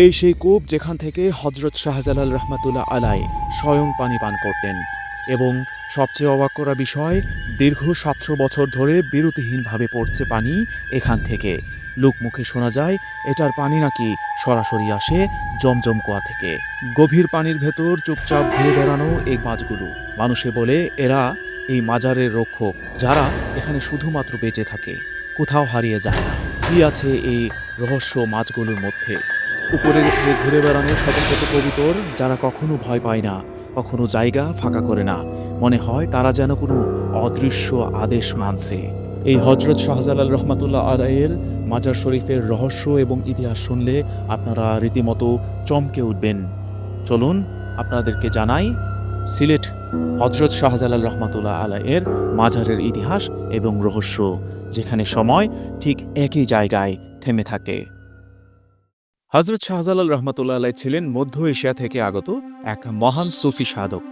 এই সেই কূপ যেখান থেকে হজরত শাহজালাল রহমাতুল্লাহ আলাই স্বয়ং পানি পান করতেন এবং সবচেয়ে অবাক করা বিষয়, দীর্ঘ সাতশো বছর ধরে বিরতিহীনভাবে পড়ছে পানি এখান থেকে। লোকমুখে শোনা যায়, এটার পানি নাকি সরাসরি আসে জমজম কুয়া থেকে। গভীর পানির ভেতর চুপচাপ ঘুরে বেড়ানো এই মাছগুলো। মানুষে বলে, এরা এই মাজারের রক্ষক, যারা এখানে শুধুমাত্র বেঁচে থাকে। কোথাও হারিয়ে যায় না। কি আছে এই রহস্য মাছগুলোর মধ্যে? উপরে যে ঘুরে বেড়ানো শত শত কবুতর, যারা কখনো ভয় পায় না, কখনো জায়গা ফাঁকা করে না। মনে হয় তারা যেন কোনো অদৃশ্য আদেশ মানছে। এই হজরত শাহজালাল রহমাতুল্লাহ আলাইয়ের মাজার শরীফের রহস্য এবং ইতিহাস শুনলে আপনারা রীতিমতো চমকে উঠবেন। চলুন আপনাদেরকে জানাই, সিলেট হজরত শাহজালাল রহমাতুল্লাহ আলাইয়ের মাজারের ইতিহাস এবং রহস্য, যেখানে সময় ঠিক একই জায়গায় থেমে থাকে। হজরত শাহজালাল রহমতুল্লাহ ছিলেন মধ্য এশিয়া থেকে আগত এক মহান সুফি সাধক।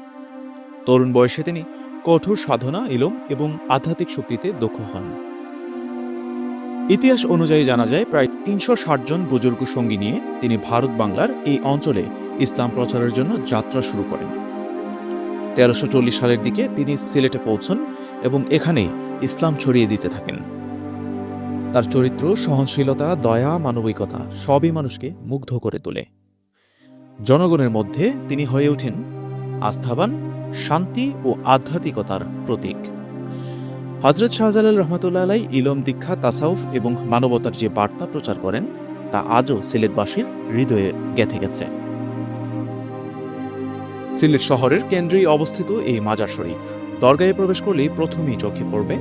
তরুণ বয়সে তিনি কঠোর সাধনা, ইলম এবং আধ্যাত্মিক শক্তিতে দক্ষ হন। ইতিহাস অনুযায়ী জানা যায়, প্রায় তিনশো ষাট জন বুজুর্গ সঙ্গী নিয়ে তিনি ভারত বাংলার এই অঞ্চলে ইসলাম প্রচারের জন্য যাত্রা শুরু করেন। তেরোশো সালের দিকে তিনি সিলেটে পৌঁছন এবং এখানে ইসলাম ছড়িয়ে দিতে থাকেন। তার চরিত্র, সহনশীলতা, দয়া, মানবিকতা সবই মানুষকে মুগ্ধ করে তোলে। জনগণের মধ্যে তিনি হয়ে ওঠেন আস্থাবান, শান্তি ও আধ্যাত্মিকতার প্রতীক। হজরত শাহজালাল রহমতুল্লাহ ইলম দীক্ষা, তাসাউফ এবং মানবতার যে বার্তা প্রচার করেন, তা আজও সিলেটবাসীর হৃদয়ে গেঁথে গেছে। সিলেট শহরের কেন্দ্রেই অবস্থিত এই মাজার শরীফ। দরগায় প্রবেশ করলেই প্রথমেই চোখে পড়বে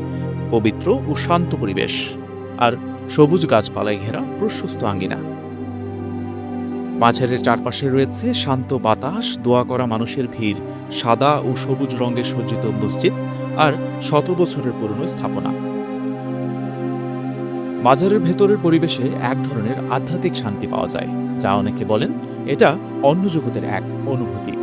পবিত্র ও শান্ত পরিবেশ। আর সবুজ গাছপালায় ঘেরা প্রশস্ত আঙ্গিনা। মাঝারের চারপাশে রয়েছে শান্ত বাতাস, দোয়া করা মানুষের ভিড়, সাদা ও সবুজ রঙে সজ্জিত মসজিদ আর শত বছরের পুরনো স্থাপনা। মাজারের ভেতরের পরিবেশে এক ধরনের আধ্যাত্মিক শান্তি পাওয়া যায়, যা অনেকে বলেন এটা অন্য জগতের এক অনুভূতি।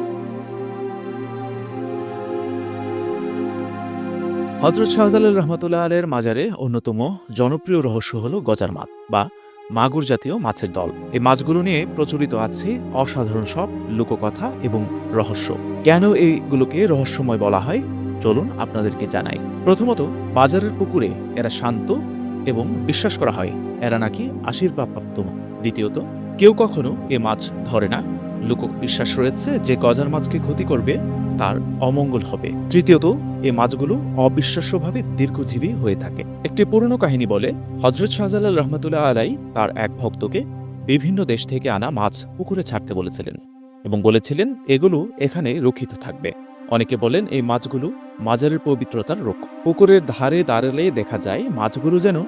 হজরত শাহজালাল রহমতুল্লাহ আলের মাজারে অন্যতম জনপ্রিয় রহস্য হল গজার মাছ বা মাগুর জাতীয় মাছের দল। এই মাছগুলো নিয়ে প্রচলিত আছে অসাধারণ সব লোককথা এবং রহস্য। কেন এইগুলোকে রহস্যময় বলা হয়? চলুন আপনাদেরকে জানাই। প্রথমত, বাজারের পুকুরে এরা শান্ত এবং বিশ্বাস করা হয়, এরা নাকি আশীর্বাদপ্রাপ্ত দ্বিতীয়ত, কেউ কখনো এ মাছ ধরে না। লোক বিশ্বাস রয়েছে যে গজার মাছকে ক্ষতি করবে তার অমঙ্গল হবে। তৃতীয়ত এই মাছগুলো অবিশ্বাস্যভাবে দীর্ঘজীবী হয়ে থাকে। একটি পুরনো কাহিনী বলে হজরত শাহজালাল রহমতুল্লাহ আলাই তার এক ভক্তকে বিভিন্ন দেশ থেকে আনা মাছ পুকুরে ছাড়তে বলেছিলেন এবং বলেছিলেন, এগুলো এখানে রক্ষিত থাকবে। অনেকে বলেন, এই মাছগুলো মাজারের পবিত্রতার রোগ পুকুরের ধারে দাঁড়ালে দেখা যায়, মাছগুলো যেন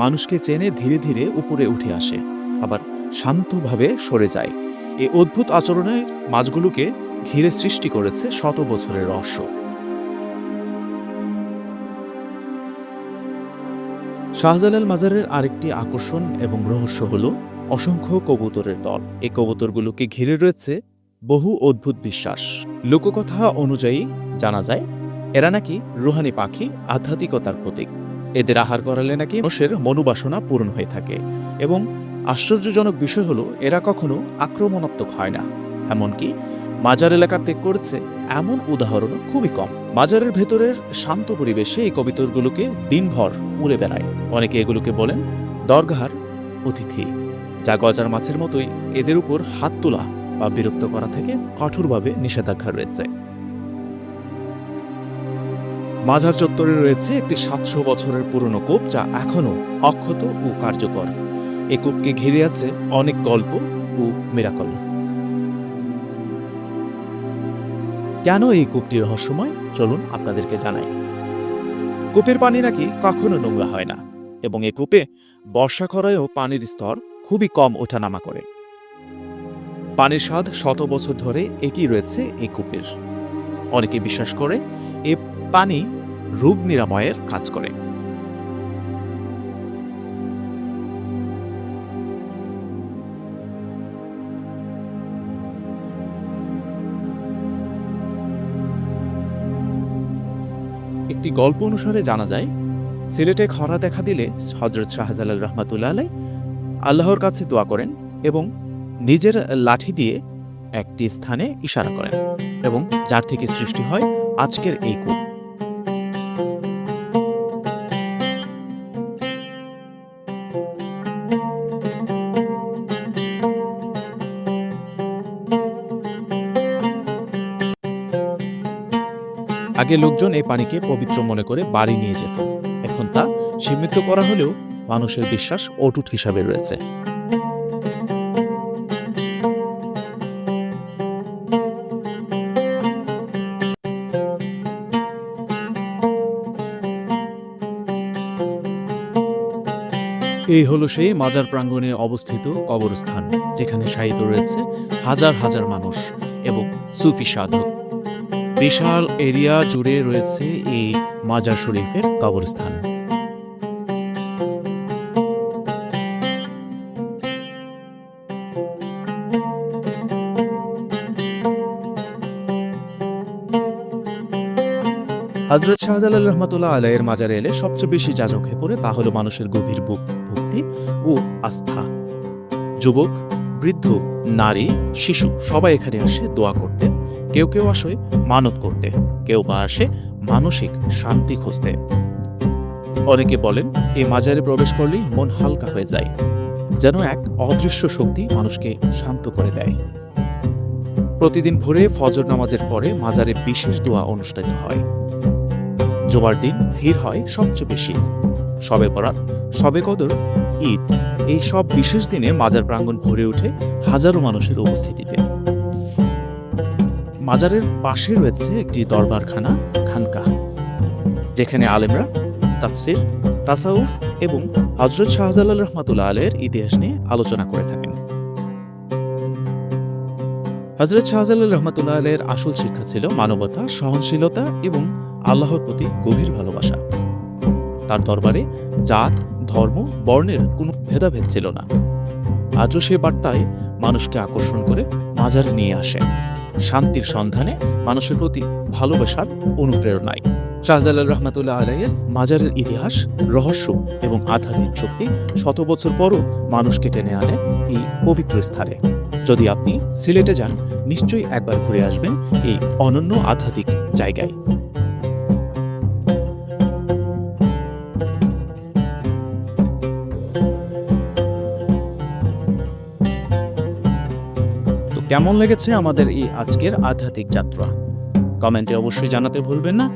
মানুষকে চেনে ধীরে ধীরে উপরে উঠে আসে, আবার শান্তভাবে সরে যায়। এই অদ্ভুত আচরণের মাছগুলোকে ঘিরে সৃষ্টি করেছে শত বছরের রহস্য। শাহজালাল মাজারের আরেকটি আকর্ষণ এবং রহস্য হল অসংখ্য কবুতরের দল। এই কবুতরগুলোকে ঘিরে রয়েছে বহু অদ্ভুত বিশ্বাস। লোককথা অনুযায়ী জানা যায়, এরা নাকি রুহানি পাখি আধ্যাত্মিকতার প্রতীক। এদের আহার করালে নাকি মানুষের মনোবাসনা পূরণ হয়ে থাকে এবং আশ্চর্যজনক বিষয় হলো, এরা কখনো আক্রমণাত্মক হয় না। এমনকি মাজার এলাকা ত্যাগ করেছে এমন উদাহরণও খুবই কম। মাজারের ভেতরের শান্ত পরিবেশে এই কবিতরগুলোকে দিনভর উড়ে বেড়ায়। অনেকে এগুলোকে বলেন দরগাহার অতিথি, যা গজার মাছের মতোই এদের উপর হাত তোলা বা বিরক্ত করা থেকে কঠোরভাবে নিষেধাজ্ঞা রয়েছে। মাজার চত্বরে রয়েছে একটি সাতশো বছরের পুরনো কূপ, যা এখনও অক্ষত ও কার্যকর। এ কূপকে ঘিরে আছে অনেক গল্প ও মিরাকল। কেন এই কূপটি রহস্যময়? চলুন আপনাদেরকে জানাই। কূপের পানি নাকি কখনো নোংরা হয় না, এবং এ কূপে বর্ষা করায়ও পানির স্তর খুবই কম ওঠানামা করে। পানির স্বাদ শত বছর ধরে একই রয়েছে এই কূপের। অনেকে বিশ্বাস করে এ পানি রোগ নিরাময়ের কাজ করে। একটি গল্প অনুসারে জানা যায়, সিলেটে খরা দেখা দিলে হজরত শাহজালাল রহমাতুল্লা আলাই আল্লাহর কাছে দোয়া করেন এবং নিজের লাঠি দিয়ে একটি স্থানে ইশারা করেন এবং যার থেকে সৃষ্টি হয় আজকের এই কূপ। আগে লোকজন এই পানিকে পবিত্র মনে করে বাড়ি নিয়ে যেত। এখন তা সীমিত করা হলেও মানুষের বিশ্বাস অটুট হিসাবে রয়েছে। এই হলো সেই মাজার প্রাঙ্গণে অবস্থিত কবরস্থান, যেখানে শায়িত রয়েছে হাজার হাজার মানুষ এবং সুফি সাধক। বিশাল এরিয়া জুড়ে রয়েছে এই মাজার শরীফের কবরস্থান। হজরত শাহজালাল রহমতুল্লাহ আলাইয়ের মাজারে এলে সবচেয়ে বেশি যা চোখে পড়ে তা হলো মানুষের গভীর ভক্তি ও আস্থা। যুবক, বৃদ্ধ, নারী, শিশু সবাই এখানে আসে দোয়া করতে। কেউ কেউ আসে মানত করতে, কেউ বা আসে মানসিক শান্তি খুঁজতে। অনেকে বলেন, এই মাজারে প্রবেশ করলেই মন হালকা হয়ে যায়, যেন এক অদৃশ্য শক্তি মানুষকে শান্ত করে দেয়। প্রতিদিন ভোরে ফজর নামাজের পরে মাজারে বিশেষ দোয়া অনুষ্ঠিত হয়। জোবার দিন ভিড় হয় সবচেয়ে বেশি। সবে বরাত সবে কদর, ঈদ, এই সব বিশেষ দিনে মাজার প্রাঙ্গণ ভরে ওঠে হাজারো মানুষের উপস্থিতিতে। মাজারের পাশে রয়েছে একটি দরবারখানা, খানকা, যেখানে আলেমরা তাফসির, তাসাউফ এবং হজরত শাহজালাল রহমাতুল্লাহ আলের ইতিহাস নিয়ে আলোচনা করে থাকেন। হজরত শাহজালাল রহমাতুল্লাহ আলের আসল শিক্ষা ছিল মানবতা, সহনশীলতা এবং আল্লাহর প্রতি গভীর ভালোবাসা। তার দরবারে জাত, ধর্ম, বর্ণের কোনো ভেদাভেদ ছিল না। আজও সে বার্তায় মানুষকে আকর্ষণ করে মাজারে নিয়ে আসে শান্তির সন্ধানে মানুষের প্রতি ভালোবাসার অনুপ্রেরণায়। শাহজালাল রহমাতুল্লাহ আলাইয়ের মাজারের ইতিহাস, রহস্য এবং আধ্যাত্মিক শক্তি শত বছর পরও মানুষকে টেনে আনে এই পবিত্র স্থানে। যদি আপনি সিলেটে যান, নিশ্চয়ই একবার ঘুরে আসবেন এই অনন্য আধ্যাত্মিক জায়গায়। কেমন লেগেছে আমাদের এই আজকের আধ্যাত্মিক যাত্রা? কমেন্টে অবশ্যই জানাতে ভুলবেন না।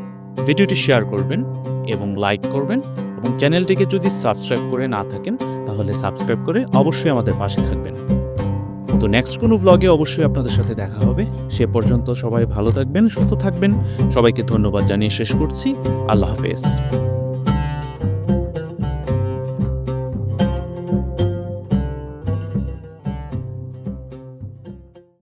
ভিডিওটি শেয়ার করবেন এবং লাইক করবেন এবং চ্যানেলটিকে যদি সাবস্ক্রাইব করে না থাকেন, তাহলে সাবস্ক্রাইব করে অবশ্যই আমাদের পাশে থাকবেন। তো নেক্সট কোনো ব্লগে অবশ্যই আপনাদের সাথে দেখা হবে। সে পর্যন্ত সবাই ভালো থাকবেন, সুস্থ থাকবেন। সবাইকে ধন্যবাদ জানিয়ে শেষ করছি। আল্লাহ হাফেজ।